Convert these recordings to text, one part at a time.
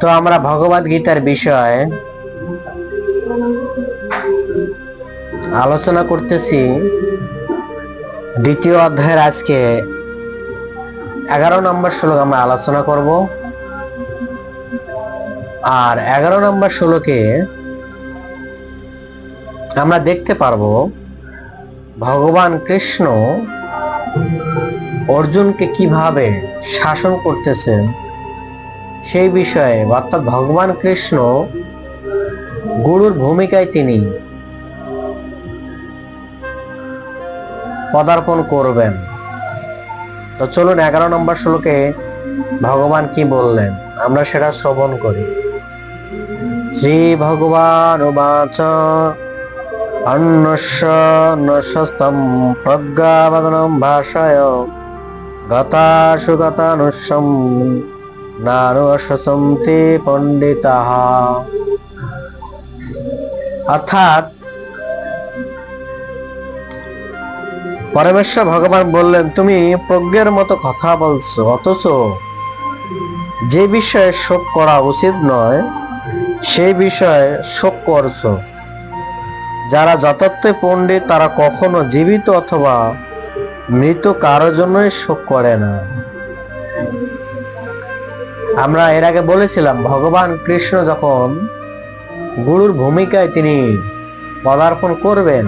তো আমরা ভগবত গীতার বিষয়ে আলোচনা করতেছি। দ্বিতীয় অধ্যায়ের আজকে এগারো নম্বর শ্লোক আমরা আলোচনা করব। আর এগারো নম্বর শ্লোকে আমরা দেখতে পারব, ভগবান কৃষ্ণ অর্জুনকে কীভাবে শাসন করতেছেন সেই বিষয়ে, অর্থাৎ ভগবান কৃষ্ণ গুরুর ভূমিকায় তিনি পদার্পণ করবেন। তো চলুন এগারো নম্বর শ্লোকে ভগবান কি বললেন? আমরা সেটা শ্রবণ করি। শ্রী ভগবান প্রজ্ঞাবদনম ভাষায় গতাসু গতানুষ্যম নানুশসন্তি পণ্ডিতাহ অর্থাৎ পরমেশ্বর ভগবান বললেন তুমি প্রজ্ঞের মতো কথা বলছো অথচ যে বিষয়ে শোক করা উচিত নয় সেই বিষয়ে শোক করছ। যারা যথার্থ পণ্ডিত, তারা কখনো জীবিত অথবা মৃত কারোর জন্যই শোক করে না। আমরা এর আগে বলেছিলাম, ভগবান কৃষ্ণ যখন গুরুর ভূমিকায় তিনি পদার্পণ করবেন,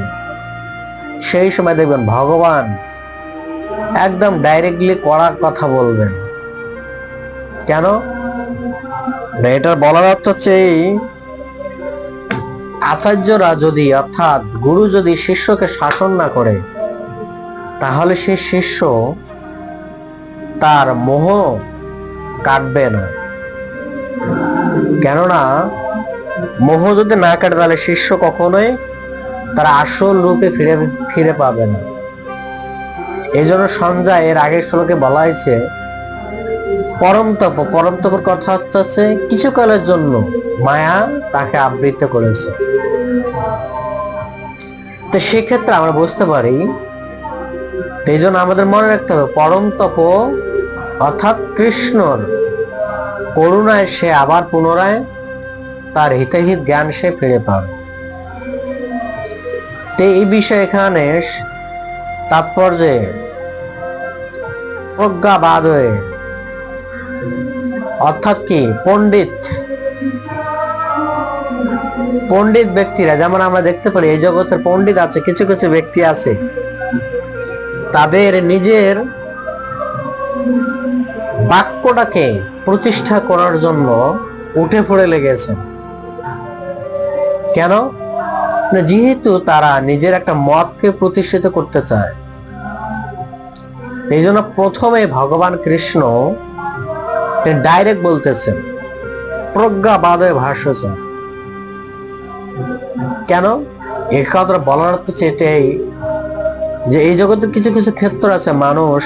সেই সময় দেখবেন ভগবান একদম ডাইরেক্টলি করার কথা বলবেন। কেন? এটার বলার অর্থ হচ্ছে এই আচার্যরা যদি অর্থাৎ গুরু যদি শিষ্যকে শাসন না করে, তাহলে সে শিষ্য তার মোহ কাটবে না। কেননা, মোহ যদি না কাটে, তাহলে শিষ্য কখনোই তার আসল রূপে ফিরে ফিরে পাবে না। এই জন্য সঞ্জয় এর আগের শ্লোকে বলা হয়েছে পরম তপ পরম তপের কথা হচ্ছে কিছুকালের জন্য মায়া তাকে আবৃত করেছে। তো সেক্ষেত্রে আমরা বুঝতে পারি এই জন্য আমাদের মনে রাখতে হবে পরম তপ অর্থাৎ কৃষ্ণর করুণায় সে আবার পুনরায় তার হিতাহিত জ্ঞান সে ফিরে পাবে। এই বিষয়ে এখানে তাৎপর্যে প্রজ্ঞাবাদ হয়ে অর্থাৎ কি? পণ্ডিত। পণ্ডিত ব্যক্তিরা, যেমন আমরা দেখতে পারি, এই জগতের পণ্ডিত আছে, কিছু কিছু ব্যক্তি আছে। তাদের নিজের বাক্যটাকে প্রতিষ্ঠা করার জন্য উঠে পড়ে লেগেছে কেন? যেহেতু তারা নিজের একটা মতকে প্রতিষ্ঠিত করতে চায়। এই জন্য প্রথমে ভগবান কৃষ্ণ ডাইরেক্ট বলতেছেন। প্রজ্ঞাবাদে ভাষ্যছেন কেন? এই কথাটা বলার হচ্ছে এটাই যে এই জগতে কিছু কিছু ক্ষেত্র আছে, মানুষ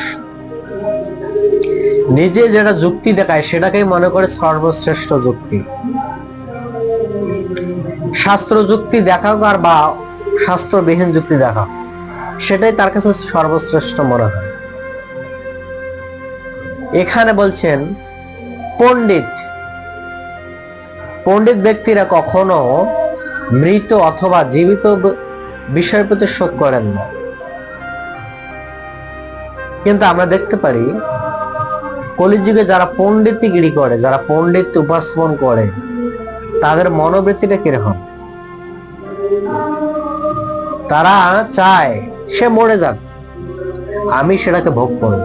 নিজে যেটা যুক্তি দেখায় সেটাকেই মনে করে সর্বশ্রেষ্ঠ যুক্তি। শাস্ত্র যুক্তি দেখাক আর বা শাস্ত্রবিহীন যুক্তি দেখাক, সেটাই তার কাছে সর্বশ্রেষ্ঠ মনে হয়। এখানে বলছেন পণ্ডিত। পণ্ডিত ব্যক্তিরা কখনো মৃত অথবা জীবিত বিষয়ের প্রতি শোক করেন না। কিন্তু আমরা দেখতে পারি, কলিযুগে যারা পণ্ডিতগিরি করে, যারা পণ্ডিত উপাসন করে, তাদের মনোবৃত্তিটা কীরকম? তারা চায় সে মরে যাক, আমি সেটাকে ভোগ করব।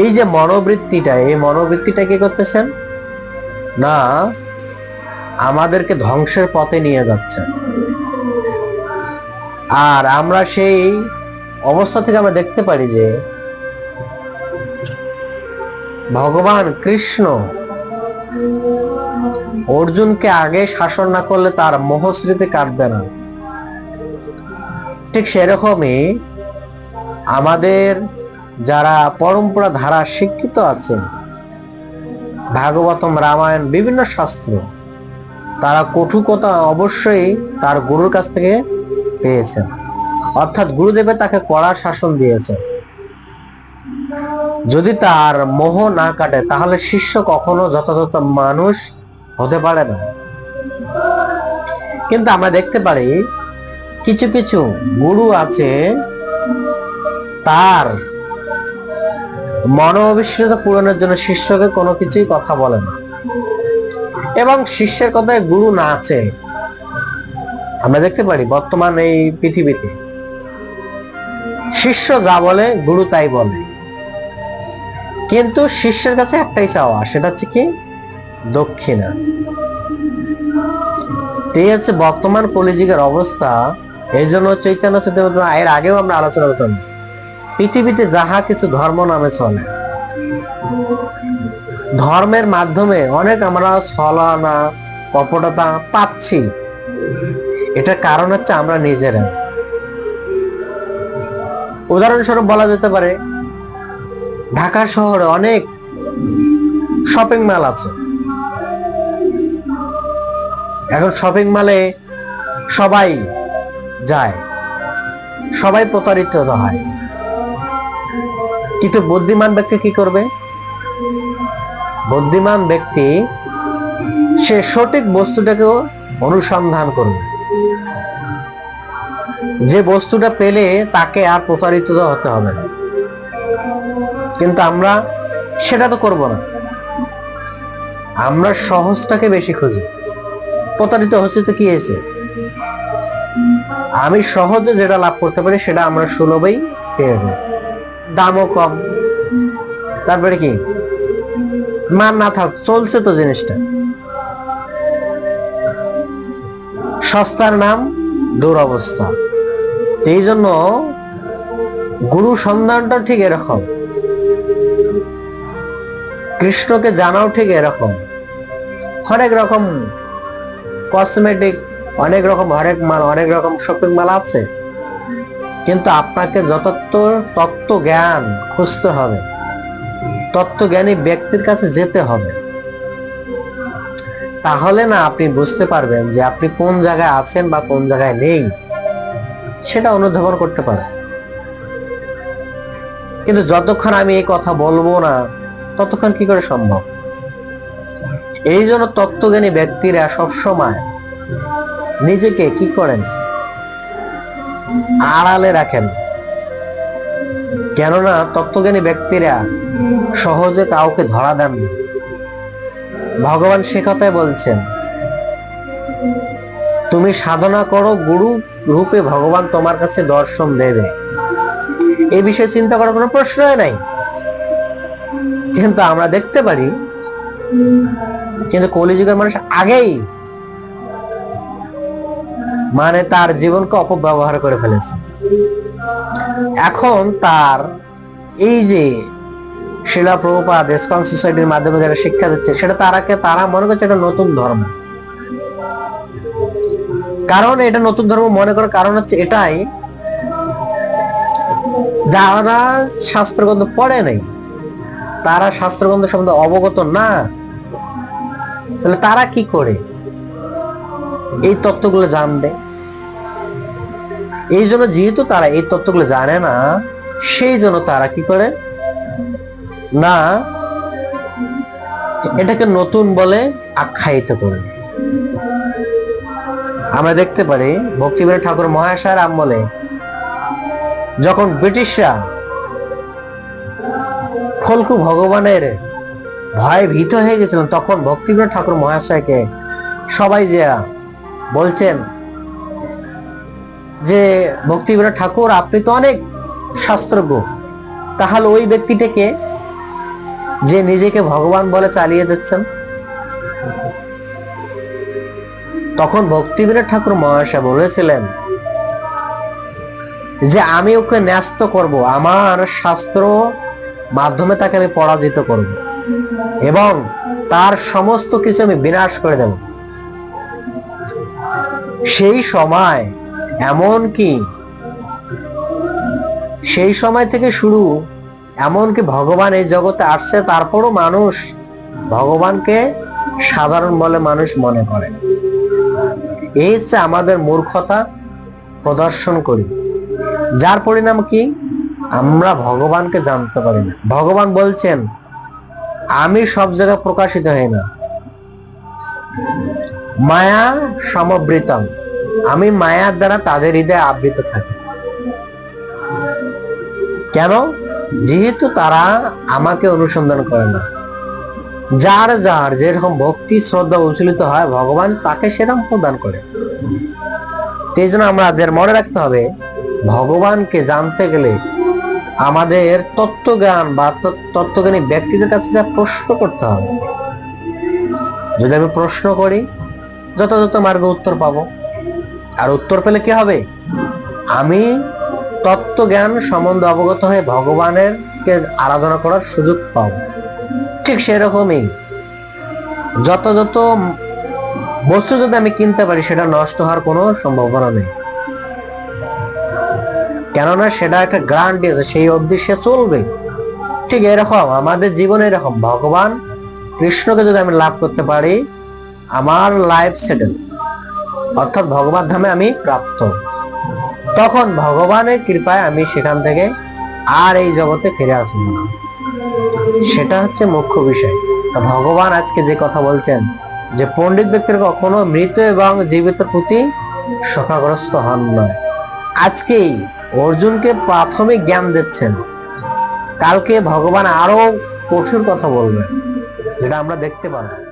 এই যে মনোবৃত্তিটা, এই মনোবৃত্তিটা কি করতেছেন? না, আমাদেরকে ধ্বংসের পথে নিয়ে যাচ্ছে। আর আমরা সেই অবস্থা থেকে আমরা দেখতে পারি যে, ভগবান কৃষ্ণ অর্জুনকে আগে শাসন না করলে তার মোহস্মৃতি কাটবে না। ঠিক সেরকমই আমাদের যারা পরম্পরা ধারা শিক্ষিত আছেন। ভাগবতম রামায়ণ বিভিন্ন শাস্ত্র। তারা কঠুকতা অবশ্যই তার গুরুর কাছ থেকে পেয়েছেন। অর্থাৎ গুরুদেবের তাকে কড়া শাসন দিয়েছেন। যদি তার মোহ না কাটে, তাহলে শিষ্য কখনো যথাযথ মানুষ হতে পারে না। কিন্তু আমরা দেখতে পারি, কিছু কিছু গুরু আছে, তার মনোবিশ্বাসতা পূরণের জন্য শিষ্যকে কোনো কিছুই কথা বলে না। এবং শিষ্যের কথায় গুরু না আছে। আমরা দেখতে পারি বর্তমান এই পৃথিবীতে। শিষ্য যা বলে, গুরু তাই বলে। কিন্তু শিষ্যের কাছে একটাই চাওয়া, সেটা হচ্ছে কি? দক্ষিণা। এই হচ্ছে বর্তমান কলিযুগের অবস্থা। এই জন্য চৈতন্য চৈতন্য এর আগেও আমরা আলোচনা করতাম পৃথিবীতে যাহা কিছু ধর্ম নামে চলে। ধর্মের মাধ্যমে অনেক আমরা ছলনা, কপটতা পাচ্ছি। এটা কারণ হচ্ছে আমরা নিজেরা। উদাহরণস্বরূপ বলা যেতে পারে, ঢাকা শহরে অনেক শপিং মল আছে। এখন শপিং মলে সবাই যায়, সবাই প্রতারিত হয়। কিন্তু বুদ্ধিমান ব্যক্তি কি করবে? বুদ্ধিমান ব্যক্তি সে সঠিক বস্তুটাকেও অনুসন্ধান করবে। যে বস্তুটা পেলে তাকে আর প্রতারিত হতে হবে না। কিন্তু আমরা সেটা তো করব না। আমরা সহজটাকে বেশি খুঁজি। প্রতারিত হচ্ছে তো কি হয়েছে? আমি সহজে যেটা লাভ করতে পারি সেটা আমরা সুলভেই পেয়ে যাই। দামও কম। তারপরে কি? মান না থাক, চলছে তো জিনিসটা। সস্তার নাম দুরবস্থা। এই জন্য গুরু সন্ধানটা ঠিক এরকম। কৃষ্ণকে জানাও ঠিক এরকম। হরেক রকম কসমেটিক অনেক রকম, হরেক মাল, অনেক রকম শপিং মাল আছে। কিন্তু আপনাকে যথার্থ তত্ত্ব জ্ঞান খুঁজতে হবে, তত্ত্বজ্ঞানী ব্যক্তির কাছে যেতে হবে। তাহলে না আপনি বুঝতে পারবেন যে আপনি কোন জায়গায় আছেন বা কোন জায়গায় নেই, সেটা অনুধাবন করতে পারেন কিন্তু যতক্ষণ আমি এই কথা বলব না, ততক্ষণ কি করে সম্ভব? এই জন্য তত্ত্বজ্ঞানী ব্যক্তিরা সবসময় নিজেকে কি করেন? আড়ালে রাখেন। কেননা তত্ত্বজ্ঞানী ব্যক্তিরা সহজে কাউকে ধরা দেন ভগবান সে কথাই বলছেন, তুমি সাধনা করো, গুরু রূপে ভগবান তোমার কাছে দর্শন দেবে। এই বিষয়ে চিন্তা করার কোনো প্রশ্নই নাই। কিন্তু আমরা দেখতে পারি, কিন্তু কলিযুগের মানুষ আগেই মানে তার জীবনকে অপব্যবহার করে ফেলেছে। এখন তার এই যে শিলা প্রভুপাদ, ইসকন সোসাইটির মাধ্যমে যারা শিক্ষা দিচ্ছে, সেটা তারাকে, তারা মনে করছে এটা নতুন ধর্ম। কারণ এটা নতুন ধর্ম মনে করার কারণ হচ্ছে এটাই, যারা শাস্ত্রগ্রন্থ পড়ে নাই, তারা শাস্ত্রগ্রন্থ সম্বন্ধে অবগত না, তাহলে তারা কি করে? এই তত্ত্বগুলো জানবে। এই জন্য যেহেতু তারা এই তত্ত্বগুলো জানে না, সেই জন্য তারা কি করে? না, এটাকে নতুন বলে আখ্যায়িত করে। আমরা দেখতে পারি ভক্তিবীর ঠাকুর মহাশয়ের আমলে যখন ব্রিটিশরা ফলকু ভগবানের ভয় ভীত হয়ে গেছিলেন, তখন ভক্তিবীর ঠাকুর মহাশয়কে সবাই যে বলছেন যে ভক্তিবীর ঠাকুর, আপনি তো অনেক শাস্ত্রজ্ঞ। তাহলে ওই ব্যক্তিটাকে যে নিজেকে ভগবান বলে চালিয়ে দিচ্ছেন, তখন ভক্তিবীর ঠাকুর মহাশয় বলেছিলেন যে আমি ওকে ন্যস্ত করব, আমার শাস্ত্র মাধ্যমে তাকে আমি পরাজিত করব এবং তার সমস্ত কিছু আমি বিনাশ করে দেব। সেই সময়, এমন কি? সেই সময় থেকে শুরু এমনকি ভগবান এই জগতে আসছে, তারপরও মানুষ ভগবানকে সাধারণ বলে মানুষ মনে করে। এই হচ্ছে আমাদের মূর্খতা প্রদর্শন করি। যার পরিণাম কি? আমরা ভগবানকে জানতে পারি না। ভগবান বলছেন, আমি সব জায়গায় প্রকাশিত হই না। মায়া সমবৃতম। আমি মায়ার দ্বারা তাদের হৃদয়ে আবৃত থাকি। কেন? যেহেতু তারা আমাকে অনুসন্ধান করে না। যার যার যেরকম ভক্তি, শ্রদ্ধা উচ্ছলিত হয়, ভগবান তাকে সেরকম প্রদান করে। এই জন্য আমাদের মনে রাখতে হবে, ভগবানকে জানতে গেলে আমাদের তত্ত্বজ্ঞান বা তত্ত্ব- তত্ত্বজ্ঞানী ব্যক্তিদের কাছে যা প্রশ্ন করতে হবে। যদি আমি প্রশ্ন করি যথাযথ মার্গে উত্তর পাবো। আর উত্তর পেলে কি হবে? আমি তত্ত্ব জ্ঞান সম্বন্ধে অবগত হয়ে ভগবানের কে আরাধনা করার সুযোগ পাবো। ঠিক সেরকমই যথাযথ বস্তু যদি আমি কিনতে পারি, সেটা নষ্ট হওয়ার কোনো সম্ভাবনা নেই। কেননা সেটা একটা গ্যারান্টি আছে সেই অবধি সে চলবে। ঠিক এরকম, আমাদের জীবনে এরকম। ভগবান কৃষ্ণকে যদি আমি লাভ করতে পারি আমার লাইফ সেটেল অর্থাৎ ভগবান ধামে আমি প্রাপ্ত। তখন ভগবানের কৃপায় আমি সেখান থেকে আর এই জগতে ফিরে আসব না। সেটা হচ্ছে মুখ্য বিষয়। ভগবান আজকে যে কথা বলছেন, যে পণ্ডিত ব্যক্তির কখনো মৃত এবং জীবিত প্রতি শোকাগ্রস্ত হন নয়। আজকেই অর্জুনকে প্রাথমিক জ্ঞান দিচ্ছেন। কালকে ভগবান আরও কঠোর কথা বলবেন, যেটা আমরা দেখতে পারব।